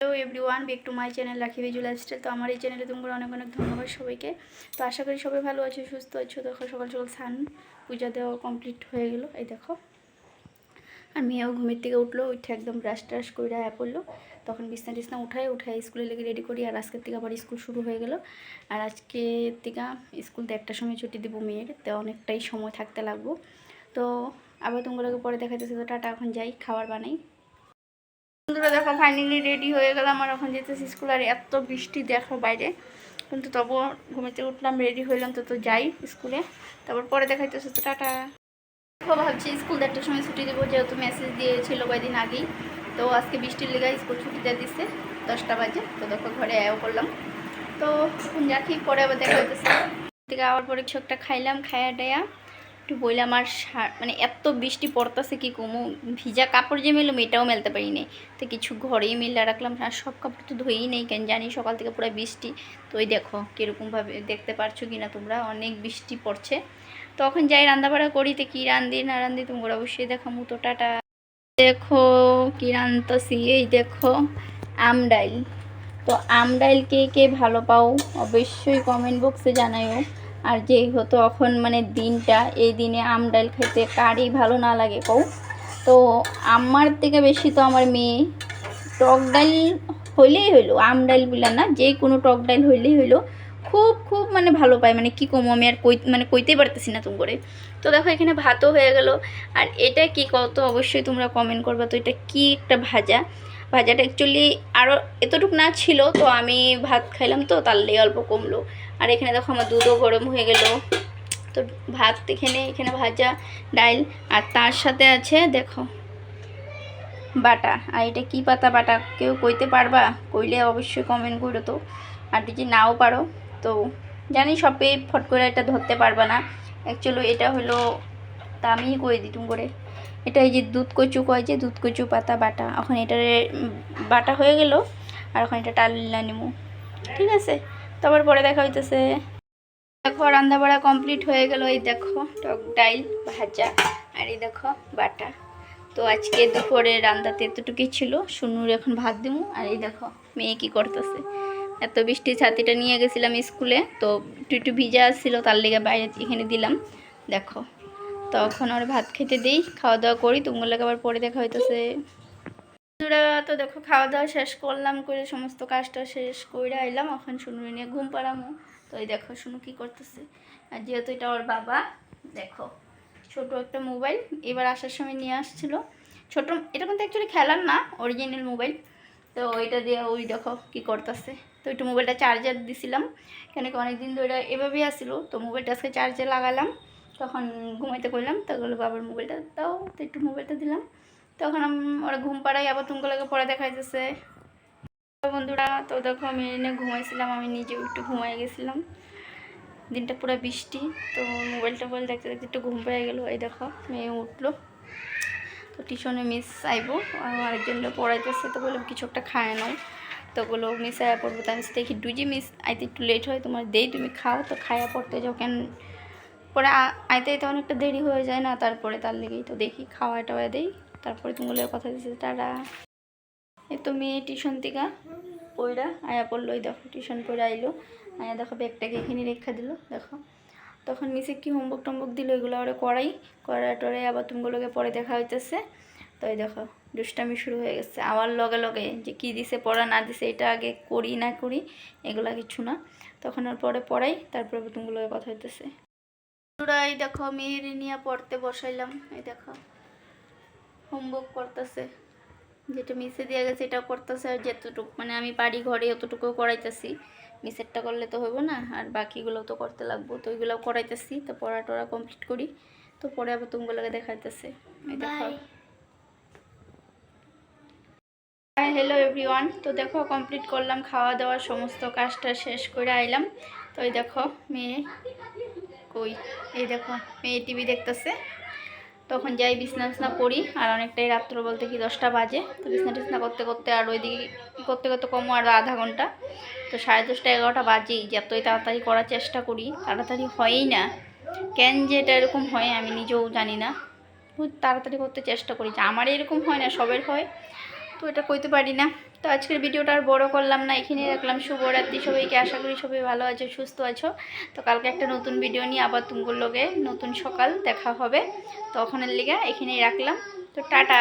Hello everyone back to my channel Rakhi Viju lifestyle তো আমার এই চ্যানেলে তোমার অনেক অনেক ধন্যবাদ সবাইকে। তো আশা করি সবাই ভালো আছো, সুস্থ আছো। দেখো, সকাল সকাল স্নান, পূজা দেওয়া কমপ্লিট হয়ে গেলো। এই দেখো। আর মেয়েও ঘুমের থেকে উঠল, উঠে একদম ব্রাশ ট্রাশ করে আয়া পড়ল। তখন বিছনা টিছনা উঠাই উঠাই স্কুলে লেগে রেডি করি। আর আজকের থেকে আবার স্কুল শুরু হয়ে গেল। আর আজকে থেকে স্কুল তো একটার সময় ছুটি দিব মেয়ের, তো অনেকটাই সময় থাকতে লাগবো। তো আবার তোমাগুলোকে পরে দেখাইতেছে। তো টাটা, এখন যাই, খাবার বানাই। বন্ধুরা দেখো ফাইনালি রেডি হয়ে গেলাম আর এখন যেতেছি স্কুল আর এত বৃষ্টি দেখো বাইরে। কিন্তু তবুও ঘুমেতে উঠলাম রেডি হইলাম, তো তো যাই স্কুলে তারপর পরে দেখাইতেছে, তো টাটা। দেখো, ভাবছি স্কুল দেড়টার সময় ছুটি দেবো, যেহেতু মেসেজ দিয়েছিল কয়েকদিন আগেই। তো আজকে বৃষ্টির লেগে স্কুল ছুটি দিয়ে দিচ্ছে দশটা বাজে। তো দেখো, ঘরে আয়ও করলাম। তো এখন রাখি পরে আবার দেখা হইতেছে। থেকে আবার পরে কিছু একটা খাইলাম খাইয়া টাইয়া একটু বললাম আর মানে এত বৃষ্টি পড়তেছে কি কমু? ভিজা কাপড় যে মেললাম এটাও মেলতে পারি নাই তো কিছু ঘরেই মিলে রাখলাম, আর সব কাপড় তো ধুয়েই নেই কেন জানি? সকাল থেকে পুরো বৃষ্টি। তো ওই দেখো কীরকমভাবে দেখতে পারছ কি না তোমরা? অনেক বৃষ্টি পড়ছে। তখন যাই রান্নাবাড়া করি, তো কী রান্ধি না রান্ধি তোমরা অবশ্যই দেখো মুতো টাটা। দেখো কী রান্ধতেছি এই দেখো আম ডাইল। তো আম ডাইল কে কে ভালো পাও অবশ্যই কমেন্ট বক্সে জানাইও আর যেই হতো এখন মানে দিনটা, এই দিনে আম ডাইল খেতে কারই ভালো না লাগে কও তো আমার থেকে বেশি তো আমার মেয়ে টক ডাইল হইলেই হইল, আম বলে না, যে কোনো টক ডাইল হইলেই হইল, খুব খুব মানে ভালো পায়। মানে কি কম আমি আর কই মানে কইতেই পারতেছি না তুমি করে। তো দেখো এখানে ভাতও হয়ে গেল, আর এটা কি কত অবশ্যই তোমরা কমেন্ট করবে। তো এটা কি একটা ভাজা? ভাজাটা অ্যাকচুয়ালি আরও এতটুক না ছিল, তো আমি ভাত খাইলাম তো, তার লেগে অল্প কমলো। আর এখানে দেখো আমার দুধও গরম হয়ে গেল। তো ভাত এখানে এখানে ভাজা ডাইল। আর তার সাথে আছে দেখো বাটা। আর এটা কি পাতা বাটা, কেউ কইতে পারবা? কইলে অবশ্যই কমেন্ট করো তো। আর যদি নাও পারো, তো জানি সবে ফট করে এটা ধরতে পারবা না। অ্যাকচুয়ালি এটা হলো, তা আমি কই দিতুম করে। এটা এই যে দুধ কচু কয় যে, দুধ কচু পাতা, বাটা। এখন এটারে বাটা হয়ে গেল, আর এখন এটা টালিলা নিমু। ঠিক আছে? তারপর পরে দেখা হইতেছে। দেখো রান্না বাড়া কমপ্লিট হয়ে গেল। এই দেখো, টক ডাইল, ভাজা, আর এই দেখো, বাটা। তো আজকে দুপুরে রান্নাতে এতটুকুই ছিল। শুনুর এখন ভাত দিমু, আর এই দেখো, মেয়ে কি করতেছে। এত বৃষ্টি, ছাতিটা নিয়ে গেছিলাম স্কুলে, তো একটু একটু ভিজা আসছিল তার লেগে বাইরে এখানে দিলাম। দেখো তখন ওর ভাত খেতে দিই খাওয়া দাওয়া করি তুমগুলোকে আবার পরে দেখা হইতেছে। তো দেখো খাওয়া দাওয়া শেষ করলাম করে সমস্ত কাজটা শেষ করে আইলাম, এখন শুনু নিয়ে ঘুম পাড়ামো। তো এই দেখো শুনু কি করতেছে। আর যেহেতু এটা ওর বাবা, দেখো, ছোট একটা মোবাইল, এবার আসার সময় নিয়ে আসছিল। ছোট, এটা কিন্তু অ্যাকচুয়ালি খেলার না অরিজিনাল মোবাইল। তো ওইটা দিয়ে ওই দেখো কি করতেছে। তো একটু মোবাইলটা চার্জার দিছিলাম। কেন কি অনেকদিন ধরে এভাবেই আসছিল তো মোবাইলটা আজকে চার্জে লাগালাম। তখন ঘুমাইতে করলাম তখন বাবার মোবাইলটা দাও। তো একটু মোবাইলটা দিলাম। তখন ওরা ঘুম পাড়াই আবার তুমগুলোকে পরে দেখা যাচ্ছে বন্ধুরা, তো দেখো আমি এনে ঘুমাইছিলাম, আমি নিজেও একটু ঘুমাই গেছিলাম। দিনটা পুরো বৃষ্টি, তো মোবাইলটা বলে দেখতে দেখতে একটু ঘুম পেয়ে গেলো। এই দেখো, মেয়ে উঠল। তো টিউশনে মিস আইবো, আর আরেকজনটা পড়াইতেছে। তো বললাম কিছু একটা খায় নাও। তো বলো মিস আয়া পড়ব। তো আমি দেখি ডুজি মিস, আইতে একটু লেট হয়, তোমার দেই, তুমি খাও। তো খায়া পড়তে যাও, কেন পরে আইতে আইতে অনেকটা দেরি হয়ে যায় না, তারপরে তার লেগেই তো দেখি, খাওয়া টাওয়া দেই, তারপরে তুমি কথা দিচ্ছে তারা এই তো মেয়ে টিউশন থেকে পইরা আয়া পড়ল ওই দেখো, টিউশন পড়ে আইলো। আয়া দেখো ব্যাগটাকে এখানে রেখা দিল, দেখো। তখন মিসে কি হোমওয়ার্ক টোমওয়ার্ক দিল, এগুলো ওরা করাই করা টরে আবার তুমগুলোকে পরে দেখা হইতেছে। তো এই দেখো, দুষ্টামি শুরু হয়ে গেছে। আমার লগে লগে যে কি দিছে, পড়া না দিছে, এটা আগে করি না করি, এগুলা কিছু না। তখন আর পরে পড়াই, তারপরে তুমগুলোকে কথা হইতেছে। এই দেখো মেয়ের নিয়ে পড়তে বসাইলাম। এই দেখো হোমওয়ার্ক করতেছে। যেটা মিসে দিয়ে গেছে এটাও করতেছে। আর যেতটুকু মানে আমি বাড়ি ঘরে অতটুকু করাইতেছি। মিসেরটা করলে তো হইব না আর বাকিগুলো তো করতে লাগবো। তো করাইতেছি তো পড়া টড়া কমপ্লিট করি। তো পরে আবার তুমগুলোকে দেখাইতেছে। এই দেখো। হ্যালো এভরিওয়ান তো দেখো কমপ্লিট করলাম খাওয়া দাওয়ার সমস্ত কাজটা শেষ করে আইলাম। তো এই দেখো মেয়ে কই? এই দেখো, মেয়ে টিভি দেখতেছে। তখন যাই বিছনা বিছনা করি আর অনেকটাই রাত্র বলতে কি দশটা বাজে। তো বিছনা টিছনা করতে করতে আর ওইদিকে করতে করতে কমো আর আধা ঘণ্টা। তো সাড়ে দশটা এগারোটা বাজেই যতই তাড়াতাড়ি করার চেষ্টা করি, তাড়াতাড়ি হয়ই না। কেন যে এটা এরকম হয় আমি নিজেও জানি না। খুব তাড়াতাড়ি করতে চেষ্টা করি। যে আমার এরকম হয় না, সবের হয়। তো এটা কইতে পারি না। তো আজকের ভিডিওটা আর বড়ো করলাম না, এখানেই রাখলাম। শুভরাত্রি সবাইকে। আশা করি সবাই ভালো আছো, সুস্থ আছো। তো কালকে একটা নতুন ভিডিও নিয়ে আবার তুমগুর লোকে নতুন সকাল দেখা হবে। তো ওখানের লিগা এখানেই রাখলাম। তো টাটা।